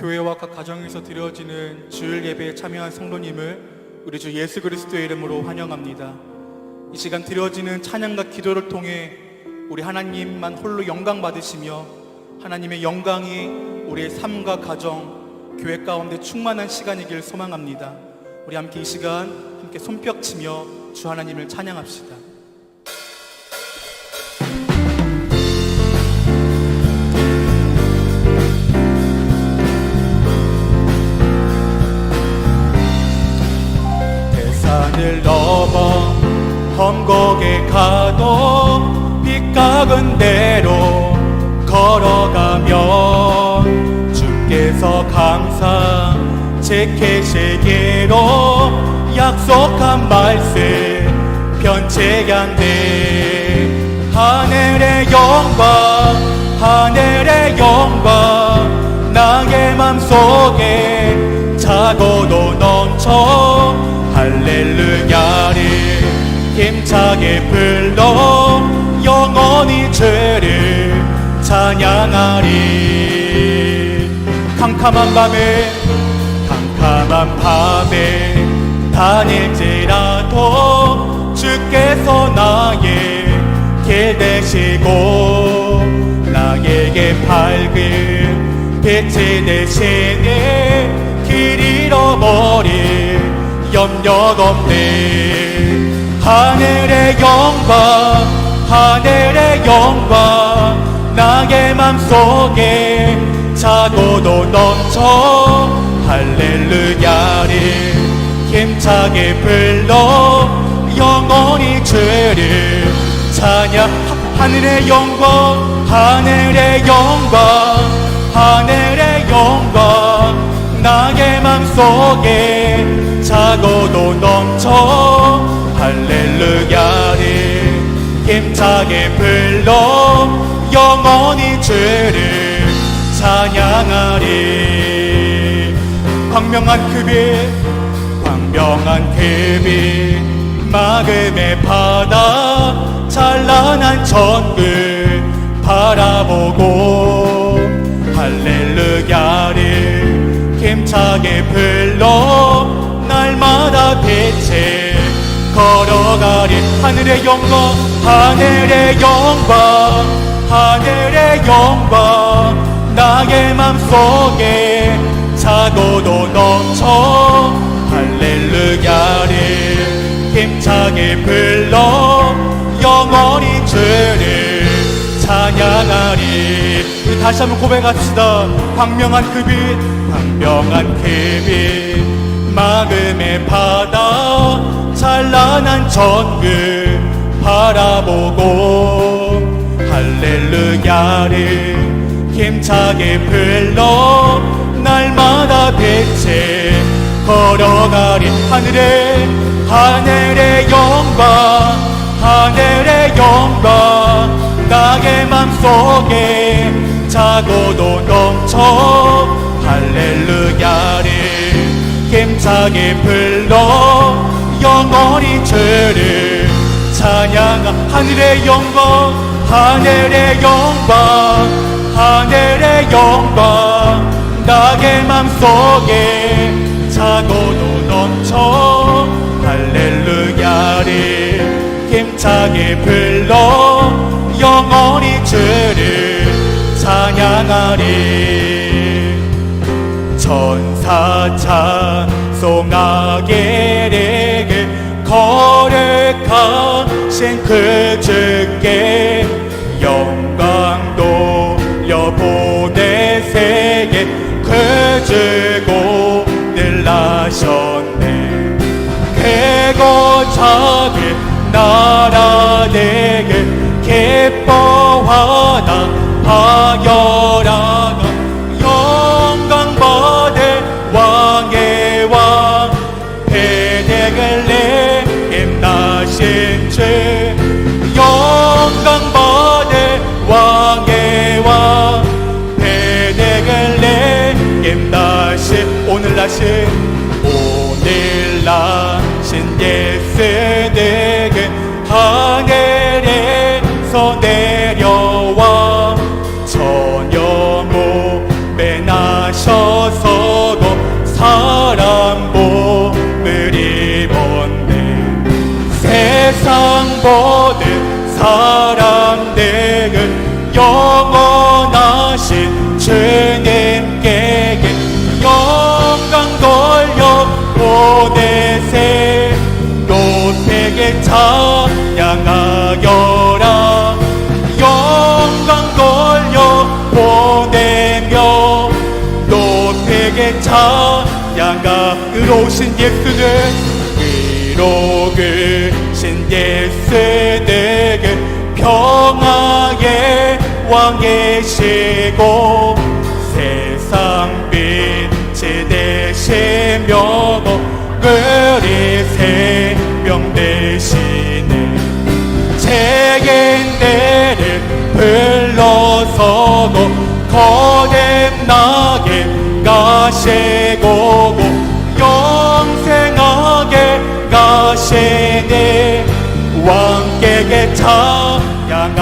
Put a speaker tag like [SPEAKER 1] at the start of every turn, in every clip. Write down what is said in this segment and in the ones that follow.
[SPEAKER 1] 교회와 각 가정에서 드려지는 주일 예배에 참여한 성도님을 우리 주 예수 그리스도의 이름으로 환영합니다. 이 시간 드려지는 찬양과 기도를 통해 우리 하나님만 홀로 영광 받으시며 하나님의 영광이 우리의 삶과 가정, 교회 가운데 충만한 시간이길 소망합니다. 우리 함께 이 시간 함께 손뼉치며 주 하나님을 찬양합시다. 산을 넘어 험곡에 가도 빗각은 대로 걸어가면 주께서 항상 제 계시기로 약속한 말씀 변치 않네 하늘의 영광 하늘의 영광 나의 맘속에 차고도 넘쳐 힘차게 불러 영원히 주를 찬양하리. 캄캄한 밤에 캄캄한 밤에 다닐지라도 주께서 나의 길 되시고 나에게 밝은 빛이 되시니 길 잃어버릴 염려가 없네 하늘의 영광 하늘의 영광 나의 맘속에 차고도 넘쳐. 할렐루야를 힘차게 불러. 영원히 주를 찬양. 하늘의 영광 하늘의 영광 하늘의 영광 나의 맘속에 차고도 넘쳐 할렐루야를 힘차게 불러 영원히 주를 찬양하리. 광명한 그빛 광명한 그빛 마금의 바다 찬란한 천글 바라보고 할렐루야를 힘차게 불러 날마다 빛에 걸어가리 하늘의 영광 하늘의 영광 하늘의 영광. 나의 맘속에 차고도 넘쳐 할렐루야를 힘차게 불러 영원히 주를 찬양하리. 우리 다시 한번 고백합시다. 광명한 그빛 광명한 그빛 마금의 바다 찬란한 전글 바라보고 할렐루야를 힘차게 불러 날마다 빛에 걸어가리 하늘의 하늘의 영광 하늘의 영광. 나의 맘속에 차고도 넘쳐 할렐루야를 힘차게 불러 영원히 주를 찬양 하늘의 영광 하늘의 영광 하늘의 영광. 나의 맘속에 차고도 넘쳐 할렐루야를 힘차게 불러 영원히 주를 찬양하리. 천사 찬송하게 그 주께 영광 돌려보내세게. 그 주고 늘라셨네. 크고 작은 나라 되게 기뻐하다. 하여 세상 모든 사람들은 영원하신 주님께 영광 돌려 보내세. 높에게 찬양하여라. 영광 돌려 보내며 높에게 찬양하 의로우신 예수는 의로 우신 예수는 평화의 왕이시고 세상 빛이 되시며 그리 생명 되시네. 책임들을 불러서도 거듭나게 가시 왕께 찬양하여라.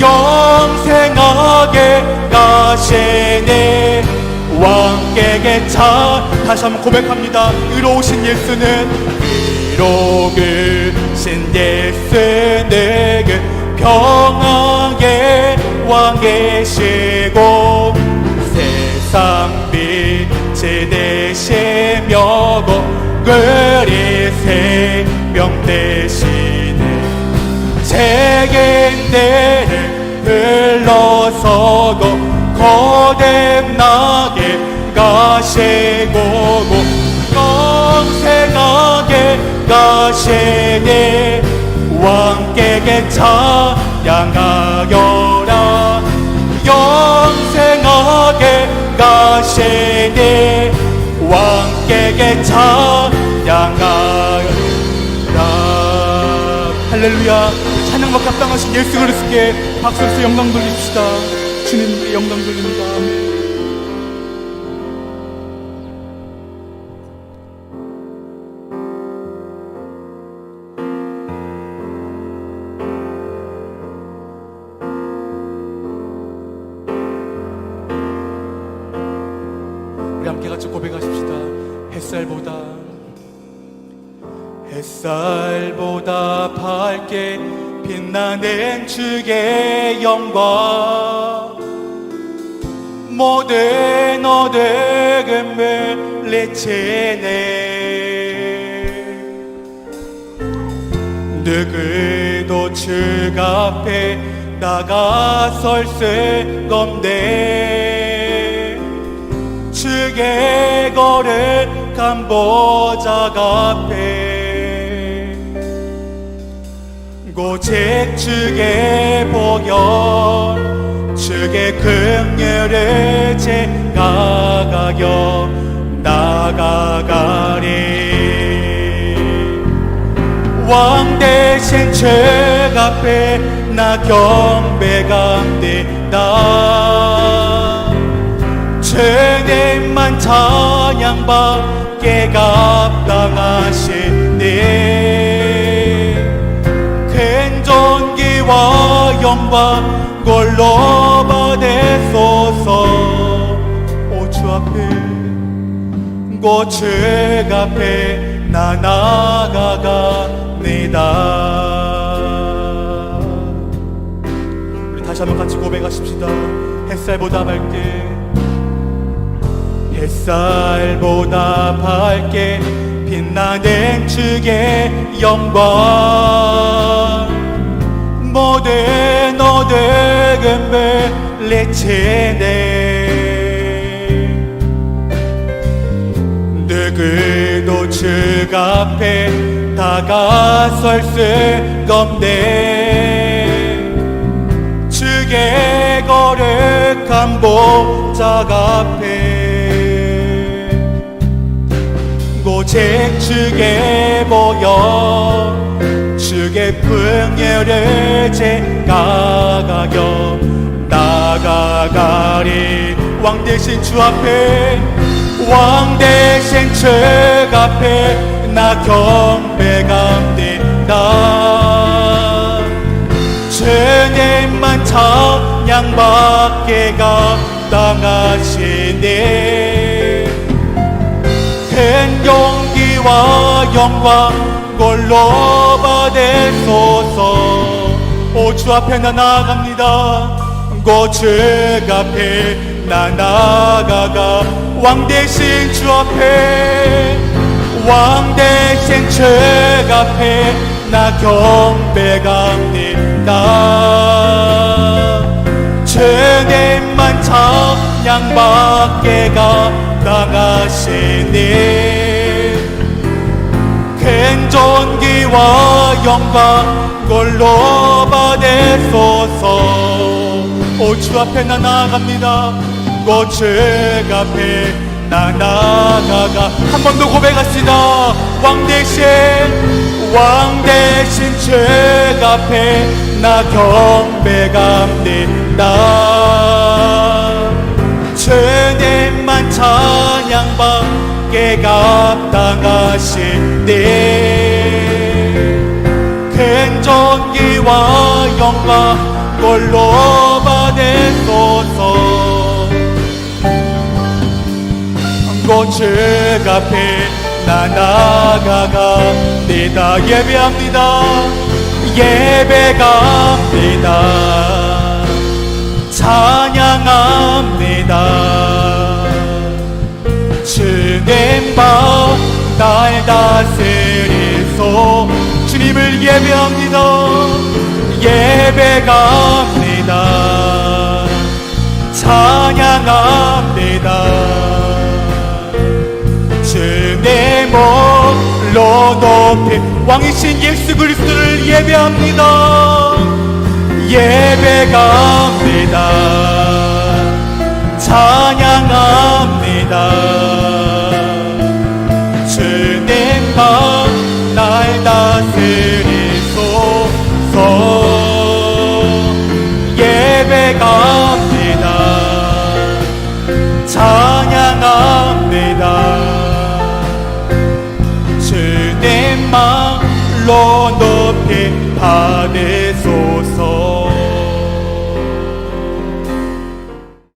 [SPEAKER 1] 영생하게 가시네 왕께 찬. 다시 한번 고백합니다. 의로우신 예수는 의로우신 예수는 평화의 왕이시고 세상 빛 이 되시며 그리 생명 되시네 책임들을 불러서고 거듭나게 가시고 영생하게 가시니 왕께 찬양하여라. 영생하게 가시니 왕께 찬양하여라. 할렐루야. 찬양받 합당하신 예수 그리스도께 박수로서 영광 돌립시다. 주님께 영광 돌립니다 같이 고백하십시다. 햇살보다 햇살보다 밝게 빛나는 주의 영광. 모든 어둠을 내치네. 누구도 주 앞에 나가 설 수 없네 주의 거룩한 보좌 앞에 고직 주의 보혈 주의 긍휼을 제가 가여 나가가리. 왕 대신 주 앞에 나 경배감되다 주님만 찬양받게 큰 존귀와 영광 골로 받으소서. 오주 앞에 고추 앞에 나 나가갑니다. 우리 다시 한번 같이 고백하십시다. 햇살보다 밝게 햇살보다 밝게 빛나는 주의 영광. 모든 어둠을 내치네 누구도 주 앞에 다가설 수 없네. 주의 거룩한 보좌 앞에 고직 주의 보여 주의 풍요를 제가가겨 나가가리 왕 대신 주 앞에 왕 대신 주 앞에 나 경배감된다. 주님만 찬양받게 합당하시네 큰 용 기와 영광 골로 받으소서. 오주 앞에 나 나아갑니다. 고측 앞에 나 나아가가. 왕 대신 주 앞에 왕 대신 주 앞에 나 경배갑니다. 주님만 찬양받게가 나가시니 큰 존귀와 영광 골로 받으소서. 오주 앞에 나 나아갑니다. 고측 앞에 나 나아가가. 한 번 더 고백합시다. 왕 대신 왕 대신 주 앞에 나 경배갑니다. 주님만 찬양받 게 합당하시네 큰 존귀와 영광 골로 받으소서 고측 앞에 나 나가가 내다. 예배합니다. 예배갑니다. 찬양합니다 주님만 날 다스리소. 주님을 예배합니다. 예배갑니다. 찬양합니다. 주님 홀로 높이 왕이신 예수 그리스도를 예배합니다. 예배갑니다. 찬양합니다 날 다스리